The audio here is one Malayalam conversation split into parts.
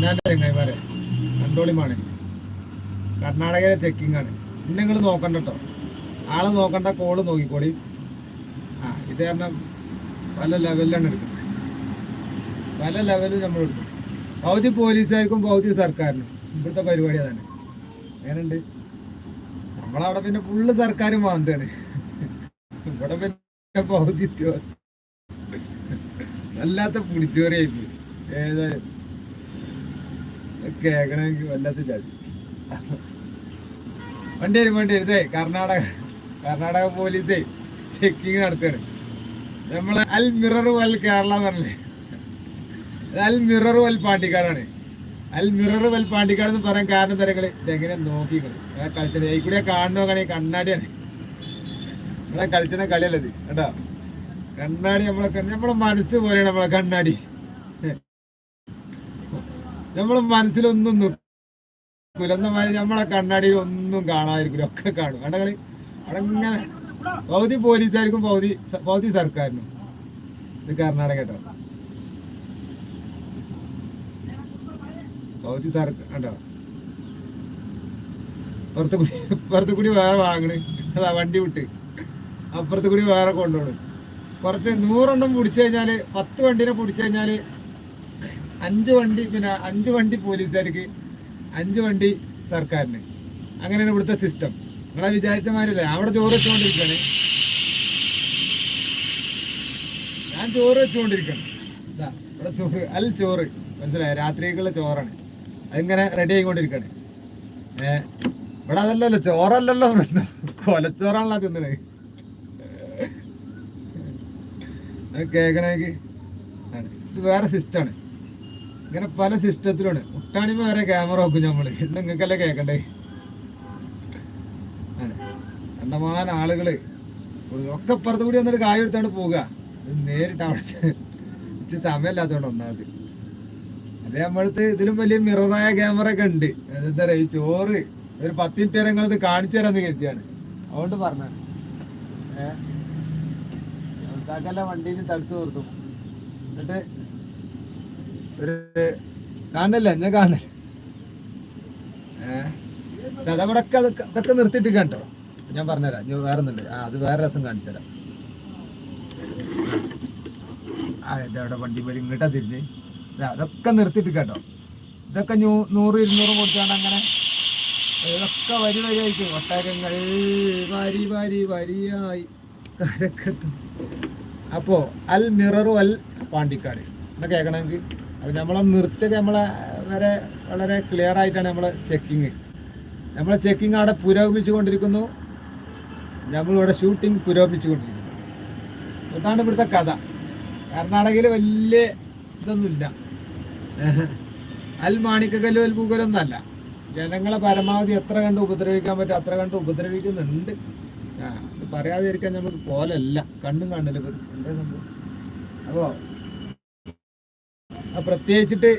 അവനാന്റെ ചങ്ങായിമാരെ കണ്ടോളിമാണ് കർണാടകയിലെ ചെക്കിംഗ് ആണ്. ഇന്നെ നിങ്ങൾ നോക്കണ്ട കേട്ടോ ആളെ നോക്കണ്ട കോൾ നോക്കിക്കോളി. ആ ഇത് കാരണം പല ലെവലിലാണ് എടുക്കുന്നത്. പല ലെവലിൽ നമ്മൾ എടുക്കും. പൗതി പോലീസുകാർക്കും പൗതി സർക്കാരിനും ഇവിടുത്തെ പരിപാടി അതാണ്. അങ്ങനെയുണ്ട് നമ്മളവിടെ പിന്നെ ഫുള്ള് സർക്കാരും മാന്താണ്. ഇവിടെ പിന്നെ പൗതി. വല്ലാത്ത പുളിച്ചോറിയായി ഏതായാലും. കേക്കണമെങ്കിൽ വല്ലാത്ത വണ്ടി വരും വണ്ടി വരുതേ കർണാടക കർണാടക പോലീസേ ചെക്കിങ് നടത്തുകയാണ്. നമ്മൾ അൽ മിറർ വൽ കേരള എന്നല്ലേ അൽ മിറർ വൽ പാണ്ടിക്കാടാണ്. അൽ മിറർ വൽ പാണ്ടിക്കാട് എന്ന് പറയാൻ കാരണം തരങ്ങൾ ഇതെങ്ങനെ നോക്കിക്കണം. കളിച്ചത് ഈ കൂടെ കാണുന്ന കളി കണ്ണാടിയാണ്. നമ്മളെ കളിച്ചണ കളിയല്ലത് കേട്ടോ കണ്ണാടി നമ്മളെ നമ്മളെ മനസ്സ് പോലെയാണ് നമ്മളെ കണ്ണാടി. നമ്മളെ മനസ്സിലൊന്നും നിൽക്കൂല നമ്മളെ കണ്ണാടിയിൽ ഒന്നും കാണാതിരിക്കില്ല ഒക്കെ കാണും. കണ്ടകളി അവിടെ ഇങ്ങനെ പൗതി പോലീസായിരിക്കും പൗതി പൗതി സർക്കാരിനും. ഇത് കർണാടക കേട്ടോ. പൗതി സർക്കാർ കണ്ടോ? പുറത്ത് കൂടി പുറത്ത് കൂടി വേറെ വാങ്ങണ്. അതാ വണ്ടി വിട്ട്. അപ്പുറത്ത് കൂടി വേറെ കൊണ്ടുപോകണം കുറച്ച് നൂറെണ്ണം പിടിച്ചു കഴിഞ്ഞാൽ പത്ത് വണ്ടിനെ പിടിച്ചു കഴിഞ്ഞാൽ അഞ്ച് വണ്ടി പിന്നെ അഞ്ച് വണ്ടി പോലീസുകാർക്ക് അഞ്ച് വണ്ടി സർക്കാരിന്. അങ്ങനെയാണ് ഇവിടുത്തെ സിസ്റ്റം നിങ്ങളെ വിചാരിച്ചമാരല്ലേ അവിടെ ചോറ് വെച്ചുകൊണ്ടിരിക്കുകയാണ് ഞാൻ ചോറ് വെച്ചുകൊണ്ടിരിക്കണം ഇവിടെ ചോറ് അൽ ചോറ്. മനസ്സിലായോ? രാത്രിക്കുള്ള ചോറാണ്. അതിങ്ങനെ റെഡി ആയിക്കൊണ്ടിരിക്കുകയാണ് ഏ ഇവിടെ അതല്ലല്ലോ ചോറല്ലല്ലോ പ്രശ്നം. കൊലച്ചോറാണല്ലോ തിന്നണേ. ഇത് വേറെ സിസ്റ്റമാണ് ഇങ്ങനെ പല സിസ്റ്റത്തിലാണ് മുട്ടാണി വേറെ ക്യാമറ നോക്കും നമ്മൾ നിങ്ങൾക്കല്ലേ കേൾക്കണ്ടേ കണ്ടമാന ആളുകൾ. ഒക്കെ അപ്പുറത്ത് കൂടി വന്നിട്ട് കായ എടുത്താണ്ട് പോവുക. നേരിട്ട് അവിടെ ഇച്ചിരി സമയമില്ലാത്തതുകൊണ്ട് ഒന്നാമത്. അത് നമ്മളടുത്ത് ഇതിലും വലിയ മിററായ ക്യാമറ ഒക്കെ ഉണ്ട്. എന്താ പറയുക ഈ ചോറ് ഒരു പത്ത് മിനിറ്റ് വരെ നിങ്ങളിത് കാണിച്ചു തരാന്ന് കരുതിയാണ്. അതുകൊണ്ട് പറഞ്ഞാണ് ഏഹ് വണ്ടിയിൽ തടുത്തു നിർത്തും എന്നിട്ട് ഒരു കാണല്ലേ ഞാൻ കാണല്ലേ ഏഹ് അതവിടെ അതൊക്കെ നിർത്തിയിട്ട് കേട്ടോ. ഞാൻ പറഞ്ഞുതരാം. ഞാൻ വേറെ ഒന്നുണ്ട് ആ അത് വേറെ രസം കാണിച്ചു തരാം ആ ഇതവിടെ വണ്ടി പോലും ഇങ്ങോട്ടാ തിരിഞ്ഞ്. അതൊക്കെ നിർത്തിയിട്ട് കേട്ടോ. ഇതൊക്കെ ഞൂ നൂറ് ഇരുന്നൂറ് കൊടുത്താണ് അങ്ങനെ. ഇതൊക്കെ വരി വരിയായിട്ട് ഒട്ടകങ്ങൾ വരി വരി വരിയായി. കരക്കെത്തും. അപ്പോ അൽ മിററു അൽ പാണ്ടിക്കാട്. എന്നാ കേൾക്കണമെങ്കിൽ നമ്മളെ നിർത്തിയൊക്കെ നമ്മളെ വരെ വളരെ ക്ലിയർ ആയിട്ടാണ് നമ്മളെ ചെക്കിങ് നമ്മളെ ചെക്കിങ് അവിടെ പുരോഗമിച്ചു കൊണ്ടിരിക്കുന്നു നമ്മളിവിടെ ഷൂട്ടിംഗ് പുരോഗമിച്ചു കൊണ്ടിരിക്കുന്നു ഇതാണ് ഇവിടുത്തെ കഥ. കർണാടകയിൽ വലിയ ഇതൊന്നുമില്ല. അൽ മാണിക്കക്കല്ല് അൽ പൂക്കലൊന്നല്ല ജനങ്ങളെ പരമാവധി എത്ര കണ്ട് ഉപദ്രവിക്കാൻ പറ്റും അത്ര കണ്ട് ഉപദ്രവിക്കുന്നുണ്ട്. പറയാതിരിക്കാൻ നമുക്ക് പോലല്ല കണ്ണും കാണില്ല ഇപ്പൊ ഇത്. എന്താ സംഭവം അപ്പോ ആ പ്രത്യേകിച്ചിട്ട്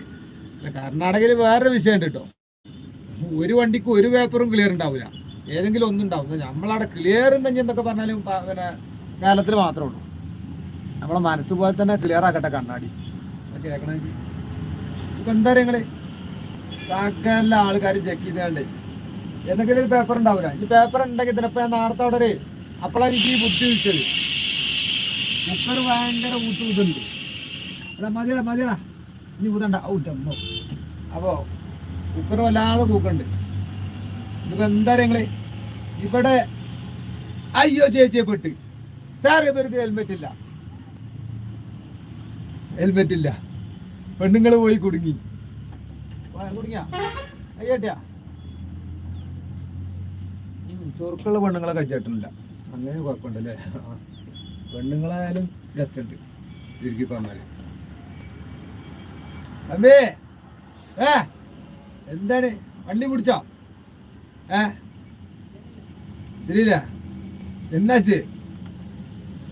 കർണാടകയിൽ വേറൊരു വിഷയം ഉണ്ട് കേട്ടോ. ഒരു വണ്ടിക്ക് ഒരു പേപ്പറും ക്ലിയർ ഉണ്ടാവില്ല ഏതെങ്കിലും ഒന്നുണ്ടാവും നമ്മളവിടെ ക്ലിയർ ഉണ്ടെങ്കിൽ എന്തൊക്കെ പറഞ്ഞാലും പിന്നെ കേരളത്തിൽ മാത്രമേ ഉള്ളൂ. നമ്മളെ മനസ്സ് പോലെ തന്നെ ക്ലിയർ ആക്കട്ടെ കണ്ണാടി. കേൾക്കണമെങ്കിൽ ഇപ്പൊ എന്താ നിങ്ങൾ? സകല ആൾക്കാർ ചെക്ക് ചെയ്താണ്ട്. എന്തെങ്കിലും ഒരു പേപ്പർ ഉണ്ടാവില്ല ഈ പേപ്പർ ഉണ്ടെങ്കിൽ തന്നെ ഞാൻ നേരത്തെ അവിടെ അപ്പോഴാണ് എനിക്ക് ഈ ബുദ്ധി വിളിച്ചത് കുക്കർ ഭയങ്കര ബുദ്ധിമുട്ടുണ്ട് അല്ല മതിയടാ മതിയടാ. ഇനി ഊതണ്ട ഔട്ടമ്മോ അപ്പോ കുക്കർ വല്ലാതെ കൂക്കുണ്ട്. ഇതിപ്പോ എന്താ നിങ്ങൾ? ഇവിടെ അയ്യോ ചേച്ചിയെ പെട്ട്. സാർ ഇവർക്ക് ഹെൽമെറ്റ് ഇല്ല. ഹെൽമെറ്റ് ഇല്ല. പെണ്ണുങ്ങൾ പോയി കുടുങ്ങി. കുടുങ്ങിയാ? ചൊറുക്കുള്ള പെണ്ണുങ്ങളെ കഴിച്ചിട്ടില്ല അങ്ങനെ കുഴപ്പമുണ്ടല്ലേ. പെണ്ണുങ്ങളായാലും രസമുണ്ട് ചുരുക്കി പറഞ്ഞാൽ തമ്പി ഏ എന്താണ് വണ്ടി പിടിച്ചോ ഏ തിരിയില്ല എന്നാച്ച്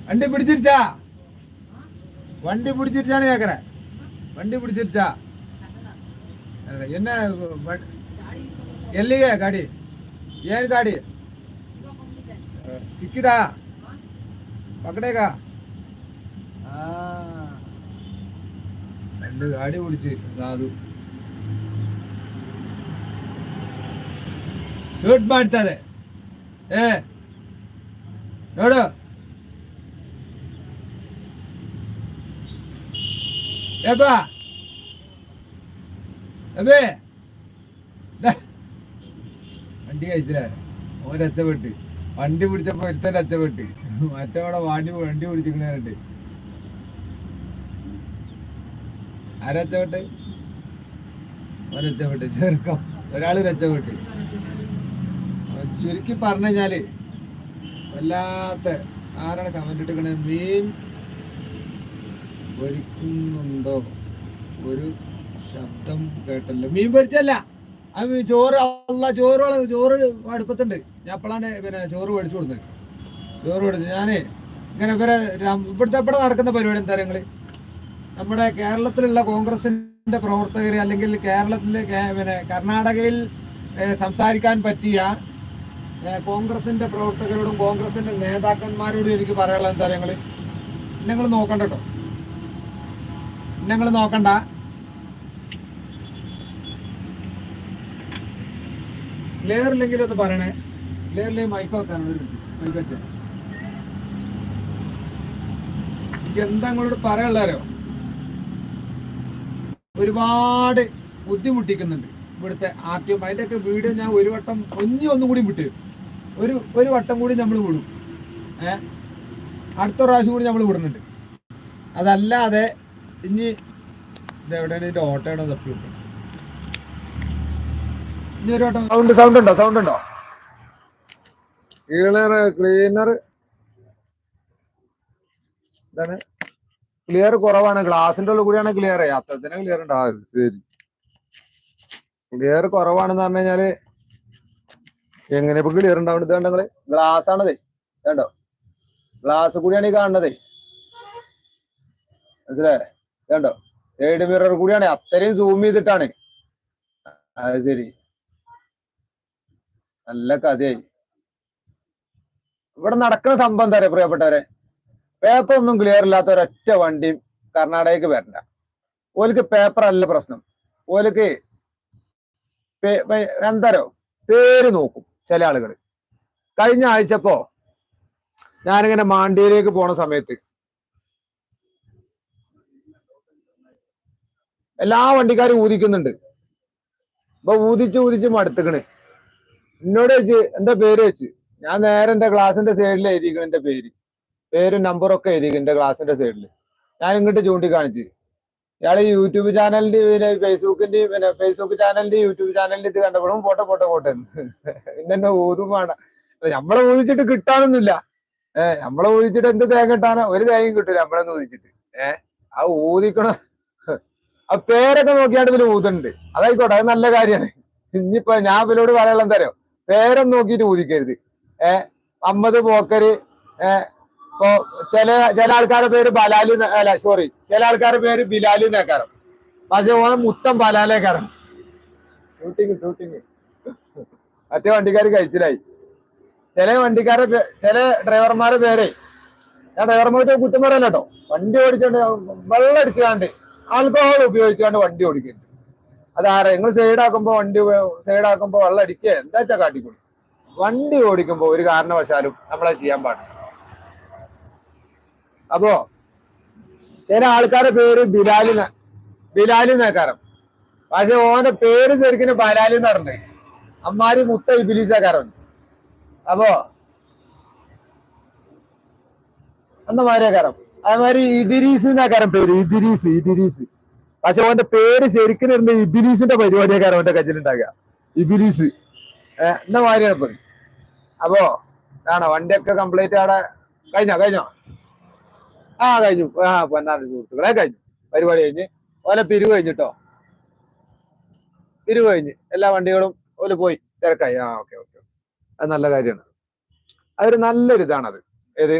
വണ്ടി പിടിച്ചിരിച്ചാ വണ്ടി പിടിച്ചിരിച്ചാണ് കേക്കറ വണ്ടി പിടിച്ചിരിച്ചാ என்ன எல்லையே காடி ஏன் காடி சிக்கிதா பக்கடேக்கா എൻ്റെ ഗാഡി പിടിച്ച് ദാദു ಶೂಟ್ ಮಾಡ್ತಾರೆ ಏ ನೋಡು ಏಬಾ ಅಬೇ വണ്ടി കഴിച്ചില്ല ഓൻ രക്ഷപ്പെട്ട് വണ്ടി പിടിച്ചപ്പോ ഒരുത്തൻ രക്ഷപ്പെട്ട് മറ്റവിടെ വാണ്ടി വണ്ടി പിടിച്ചിട്ടുണ്ട് ആരാ രക്ഷപ്പെട്ട് ചെറുക്കം. ഒരാൾ രച്ചവട്ടെ ചുരുക്കി പറഞ്ഞു കഴിഞ്ഞാൽ വല്ലാത്ത ആരാണ് കമന്റ് ഇട്ടിക്കണേ മീൻ പൊരിക്കുന്നുണ്ടോ? ഒരു ശബ്ദം കേട്ടല്ലോ. മീൻ പൊരിച്ചല്ല അത് മീൻ ചോറ് അല്ല ചോറ് ചോറ് അടുപ്പത്തുണ്ട്. ഞാൻ അപ്പോഴാണ് പിന്നെ ചോറ് മേടിച്ചു കൊടുത്തത്. ചോറ് മേടിച്ചു. ഞാനേ ഇങ്ങനെ ഇവരെ ഇവിടുത്തെ എപ്പോഴാണ് നടക്കുന്ന പരിപാടി എന്താ നിങ്ങൾ? നമ്മുടെ കേരളത്തിലുള്ള കോൺഗ്രസിന്റെ പ്രവർത്തകർ അല്ലെങ്കിൽ കേരളത്തിലെ പിന്നെ കർണാടകയിൽ സംസാരിക്കാൻ പറ്റിയ കോൺഗ്രസിന്റെ പ്രവർത്തകരോടും കോൺഗ്രസിന്റെ നേതാക്കന്മാരോടും എനിക്ക് പറയാനുള്ള എന്താ ഞങ്ങൾ നിങ്ങൾ നോക്കണ്ട കേട്ടോ നിങ്ങൾ നോക്കണ്ട. ക്ലിയർ ഇല്ലെങ്കിൽ ഒന്ന് പറയണേ. ലെയറിലെ മൈക്ക് വെക്കാൻ മൈക്ക് വെച്ചാൽ എന്താ നിങ്ങളോട് പറയാനുള്ളാരോ ഒരുപാട് ബുദ്ധിമുട്ടിക്കുന്നുണ്ട് ഇവിടുത്തെ ആർ ടി എം അതിന്റെയൊക്കെ വീഡിയോ ഞാൻ ഒരു വട്ടം ഒന്നി ഒന്നും കൂടി വിട്ട് ഒരു ഒരു വട്ടം കൂടി നമ്മൾ വിടും. ഏ? അടുത്ത പ്രാവശ്യം കൂടി നമ്മൾ വിടുന്നുണ്ട്. അതല്ലാതെ ഇനി ഇതെവിടെയാണ് ഇതിന്റെ ഓട്ടോയുടെ തപ്പി വിട്ടത് ഇനി ഒരു വട്ടം സൗണ്ട് സൗണ്ട് ഉണ്ടോ? സൗണ്ട് ഉണ്ടോ? ക്ലീനർ ക്ലീനർ എന്താണ് ക്ലിയർ കുറവാണ്. ഗ്ലാസിന്റെ ഉള്ളിൽ കൂടിയാണ് ക്ലിയർ തന്നെ ക്ലിയർ ആ ശരി. ക്ലിയർ കുറവാണെന്ന് പറഞ്ഞു കഴിഞ്ഞാൽ എങ്ങനെ ഇപ്പൊ ക്ലിയർ ഉണ്ടാവുന്നത് കണ്ടങ്ങൾ ഗ്ലാസ് ആണതേ. കണ്ടോ? ഗ്ലാസ് കൂടിയാണ് ഈ കാണുന്നതേ. മനസ്സിലായേ? കണ്ടോ? സൈഡ് മിറർ കൂടിയാണ്. അത്രയും സൂം ചെയ്തിട്ടാണ്. അത് ശരി. നല്ല കഥയായി. ഇവിടെ നടക്കുന്ന സംഭവം എന്താ പറയാ പ്രിയപ്പെട്ടവരെ? പേപ്പർ ഒന്നും ക്ലിയർ ഇല്ലാത്ത ഒരൊറ്റ വണ്ടിയും കർണാടകയ്ക്ക് വരണ്ട. ഓലിക്ക് പേപ്പർ അല്ല പ്രശ്നം. ഓലിക്ക് എന്താരോ പേര് നോക്കും ചില ആളുകൾ കഴിഞ്ഞ ആഴ്ചപ്പോ ഞാനിങ്ങനെ മാണ്ടിയിലേക്ക് പോണ സമയത്ത് എല്ലാ വണ്ടിക്കാരും ഊതിക്കുന്നുണ്ട്. ഇപ്പൊ ഊതിച്ച് ഊതിച്ച് മടുത്തുക്കണ്. എന്നോട് വെച്ച് എന്താ പേര് വെച്ച് ഞാൻ നേരെ എന്റെ ക്ലാസിന്റെ സൈഡിൽ എഴുതിക്കണ എന്റെ പേര്. പേരും നമ്പറും ഒക്കെ എഴുതി എന്റെ ക്ലാസിന്റെ സൈഡിൽ ഞാൻ ഇങ്ങോട്ട് ചൂണ്ടിക്കാണിച്ച്. ഇയാൾ യൂട്യൂബ് ചാനലിന്റെ പിന്നെ ഫേസ്ബുക്കിന്റെ പിന്നെ ഫേസ്ബുക്ക് ചാനലിന്റെ യൂട്യൂബ് ചാനലിന്റെ ഇത് കണ്ടപ്പോഴും പോട്ടെ പോട്ടെ പോട്ടെ ഇന്നെ ഊതും വേണം. നമ്മളെ ഊതിച്ചിട്ട് കിട്ടാനൊന്നുമില്ല. ഏഹ് നമ്മളെ ഊതിച്ചിട്ട് എന്ത് തേങ്ങ കിട്ടാനോ ഒരു തേങ്ങയും കിട്ടില്ല നമ്മളെ ഊതിച്ചിട്ട്. ഏഹ് ആ ഊതിക്കണ ആ പേരൊക്കെ നോക്കിയാണ്ട് പിന്നെ ഊതുന്നുണ്ട്. അതായിക്കോട്ടെ അത് നല്ല കാര്യമാണ് ഇനിയിപ്പോ ഞാൻ ഇവരോട് പറയാനുള്ള എന്താ പേരൊന്നും നോക്കിയിട്ട് ഊതിക്കരുത്. ഏഹ് അമ്മത് പോക്കര് ഏ ഇപ്പൊ ചില ചില ആൾക്കാരുടെ പേര് ബലാലി അല്ല സോറി ചില ആൾക്കാരുടെ പേര് ബിലാലി നേക്കാരം പക്ഷെ ഓൻ മുത്തം ബലാലേക്കാരം ഷൂട്ടിങ് ഷൂട്ടിങ് മറ്റേ വണ്ടിക്കാർ കഴിച്ചിലായി. ചില വണ്ടിക്കാരെ ചില ഡ്രൈവർമാരുടെ പേരെ ഞാൻ ഡ്രൈവർമാർക്ക് കുറ്റം പറയല്ല കേട്ടോ വണ്ടി ഓടിച്ചോണ്ട് വെള്ളം അടിച്ചാണ്ട് ആൽക്കഹോൾ ഉപയോഗിച്ചുകൊണ്ട് വണ്ടി ഓടിക്കുന്നുണ്ട് അതാരാ? നിങ്ങൾ സൈഡാക്കുമ്പോ വണ്ടി സൈഡാക്കുമ്പോ വെള്ളം അടിക്കുക. എന്താ വെച്ചാ കാട്ടിക്കൊള്ളു വണ്ടി ഓടിക്കുമ്പോ ഒരു കാരണവശാലും നമ്മളത് ചെയ്യാൻ പാടില്ല. അപ്പോ ചില ആൾക്കാരുടെ പേര് ബിലാലിന ബിലാലിനേക്കാരം പക്ഷെ ഓന്റെ പേര് ശരിക്കും ബലാലി പറഞ്ഞേ. അമ്മാരി മുത്ത ഇബിലിസേക്കാരൻ അപ്പോ അന്ന മാരിയാക്കാരം. അതേമാതിരി ഇദിരീസിനാക്കാരം പേര്. ഇദിരീസ് ഇദിരീസ്. പക്ഷെ ഓന്റെ പേര് ശരിക്കും ഇരുന്ന ഇബിലീസിന്റെ പരിപാടിയാക്കാരം ഓന്റെ കയ്യിലുണ്ടാകുക ഇബിലീസ്. എന്താ മാതിരിയാണ് ഇപ്പൊ. അപ്പോ ആണോ വണ്ടിയൊക്കെ കംപ്ലീറ്റ് അവിടെ കഴിഞ്ഞോ കഴിഞ്ഞോ? ആ കഴിഞ്ഞു. ആ പൊന്നാറ് സുഹൃത്തുക്കളെ കഴിഞ്ഞു. പരിപാടി കഴിഞ്ഞ്. ഓലെ പിരിവ് കഴിഞ്ഞിട്ടോ പിരിവ് കഴിഞ്ഞ്. എല്ലാ വണ്ടികളും ഓൽ പോയി. തിരക്കായി. ആ ഓക്കെ ഓക്കെ അത് നല്ല കാര്യമാണ്. അതൊരു നല്ലൊരു ഇതാണത്. ഏത്?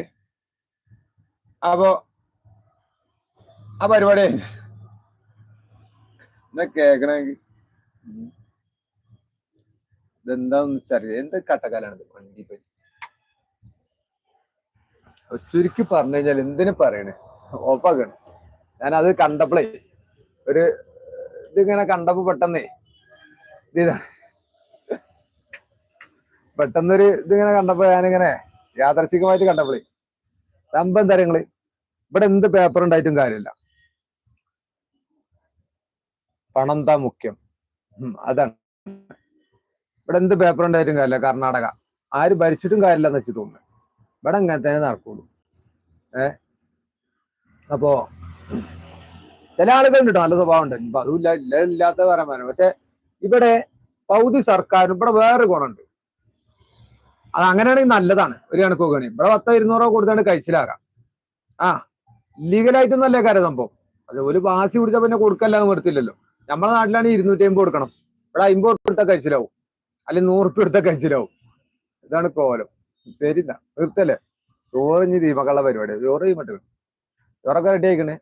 അപ്പോ ആ പരിപാടി എന്നാ കേക്കണെങ്കിൽ ഇതെന്താന്ന് വെച്ചറിയ എന്ത് കട്ടക്കാലാണിത് വണ്ടി പറ്റി. ചുരുക്കി പറഞ്ഞു കഴിഞ്ഞാൽ എന്തിനു പറയണേ? ഓപ്പാക്കണം ഞാൻ അത് കണ്ടപ്പോഴേ ഒരു ഇതിങ്ങനെ കണ്ടപ്പോ പെട്ടെന്നേ ഇതാ ഇതാണ്. പെട്ടെന്നൊരു ഇതിങ്ങനെ കണ്ടപ്പോ ഞാനിങ്ങനെ യാദർശികമായിട്ട് കണ്ടപ്പോഴേ സംഭവം തരങ്ങൾ ഇവിടെ എന്ത് പേപ്പർ ഉണ്ടായിട്ടും കാര്യമില്ല. പണം താ മുഖ്യം. അതാണ്. ഇവിടെ എന്ത് പേപ്പർ ഉണ്ടായിട്ടും കാര്യമില്ല. കർണാടക. ആര് ഭരിച്ചിട്ടും കാര്യമില്ല എന്ന് വെച്ച് തോന്നുന്നു. ഇവിടെ അങ്ങനെ തന്നെ നടക്കുള്ളൂ. ഏ? അപ്പോ ചില ആളുകളുണ്ട്? കേട്ടോ നല്ല സ്വഭാവം ഉണ്ട് അതും ഇല്ല ഇല്ല ഇല്ലാത്ത പറയാൻ പക്ഷെ ഇവിടെ പൗതി സർക്കാരും ഇവിടെ വേറെ ഗുണമുണ്ട്. അത് അങ്ങനെയാണെങ്കിൽ നല്ലതാണ്. ഒരു കണക്ക് നോക്കുകയാണെങ്കിൽ ഇവിടെ പത്തോ ഇരുന്നൂറോ കൊടുത്താണ് കഴിച്ചിലാകാം. ആ ലീഗലായിട്ടൊന്നും അല്ലേ കാര്യം സംഭവം. അത് ഒരു വാസി പിടിച്ചാൽ പിന്നെ കൊടുക്കല്ലാതെ നിർത്തില്ലല്ലോ നമ്മുടെ നാട്ടിലാണെങ്കിൽ ഇരുന്നൂറ്റി അമ്പത് കൊടുക്കണം. ഇവിടെ അമ്പത് കൊടുത്താൽ കഴിച്ചിലാവും. അല്ലെങ്കിൽ നൂറ് ഉറുപ്പ് എടുത്താൽ കഴിച്ചിലാവും. ഇതാണ് കോലം. ശരി എന്നാ നിർത്തല്ലേ? ചോറ് ഇനി ദീപക്കുള്ള പരിപാടി ചോറ് ചെയ്യുമ്പോട്ട് ചോറൊക്കെ റെഡി ആയിക്കണേ.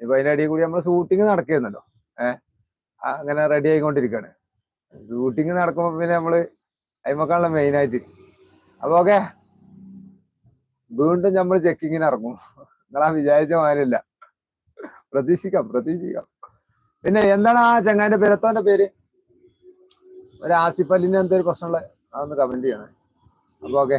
ഇപ്പൊ അതിന്റെ അടിയിൽ കൂടി നമ്മൾ ഷൂട്ടിങ് നടക്കുന്നല്ലോ ഏഹ് അങ്ങനെ റെഡി ആയിക്കൊണ്ടിരിക്കുകയാണ് ഷൂട്ടിങ് നടക്കുമ്പോ പിന്നെ നമ്മൾ അയിമക്കാണല്ലോ മെയിൻ ആയിട്ട്. അപ്പൊ ഓക്കെ വീണ്ടും നമ്മൾ ചെക്കിങ്ങിന് ഇറങ്ങും. നിങ്ങളാ വിചാരിച്ച മാനില്ല പ്രതീക്ഷിക്കാം പ്രതീക്ഷിക്കാം. പിന്നെ എന്താണ് ആ ചങ്ങാന്റെ പെരത്തോന്റെ പേര്? ഒരു ആസിഫ് അലിന് എന്തൊരു പ്രശ്നമുള്ള അതൊന്ന് കമന്റ് ചെയ്യണേ. അപ്പൊ ഓക്കെ